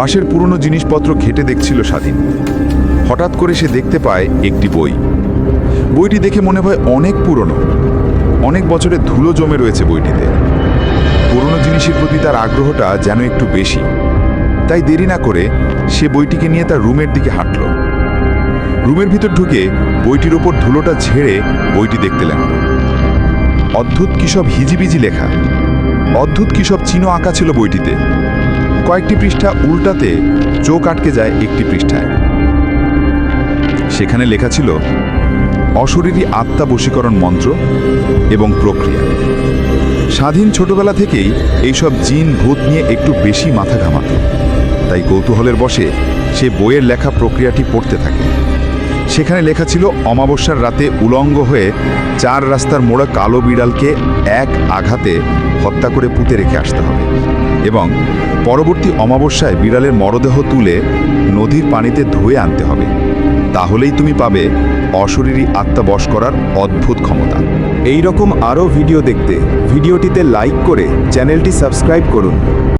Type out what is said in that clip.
বাঁশের পুরনো জিনিসপত্র ঘেটে দেখছিল স্বাধীন। হঠাৎ করে সে দেখতে পায় একটি বই। বইটি দেখে মনে হয় অনেক পুরনো। অনেক বছরের ধুলো জমে রয়েছে বইটিতে। পুরনো জিনিসের প্রতি তার আগ্রহটা যেন একটু বেশি। তাই দেরি না করে সে বইটিকে নিয়ে তার রুমের দিকে হাঁটল। রুমের ভিতর ঢুকে বইটির ওপর ধুলোটা ঝেড়ে বইটি দেখতে লাগল। অদ্ভুত কিসব হিজিবিজি লেখা? অদ্ভুত কিসব চিনো আঁকা ছিল বইটিতে? কয়েকটি পৃষ্ঠা উল্টাতে চোখ আটকে যায় একটি পৃষ্ঠায়। সেখানে লেখা ছিল, অশরীরী আত্মা বশীকরণ মন্ত্র এবং প্রক্রিয়া। স্বাধীন ছোটবেলা থেকেই এইসব জিন ভূত নিয়ে একটু বেশি মাথা ঘামাত। তাই কৌতূহলের বসে সে বইয়ের লেখা প্রক্রিয়াটি পড়তে থাকে। সেখানে লেখা ছিল, অমাবস্যার রাতে উলঙ্গ হয়ে চার রাস্তার মোড়া কালো বিড়ালকে এক আঘাতে হত্যা করে পুঁতে রেখে আসতে হবে এবং পরবর্তী অমাবস্যায় বিড়ালের মরদেহ তুলে নদীর পানিতে ধুয়ে আনতে হবে। তাহলেই তুমি পাবে অশরীরী আত্মা বশ করার অদ্ভুত ক্ষমতা। এই রকম আরও ভিডিও দেখতে ভিডিওটিতে লাইক করে চ্যানেলটি সাবস্ক্রাইব করুন।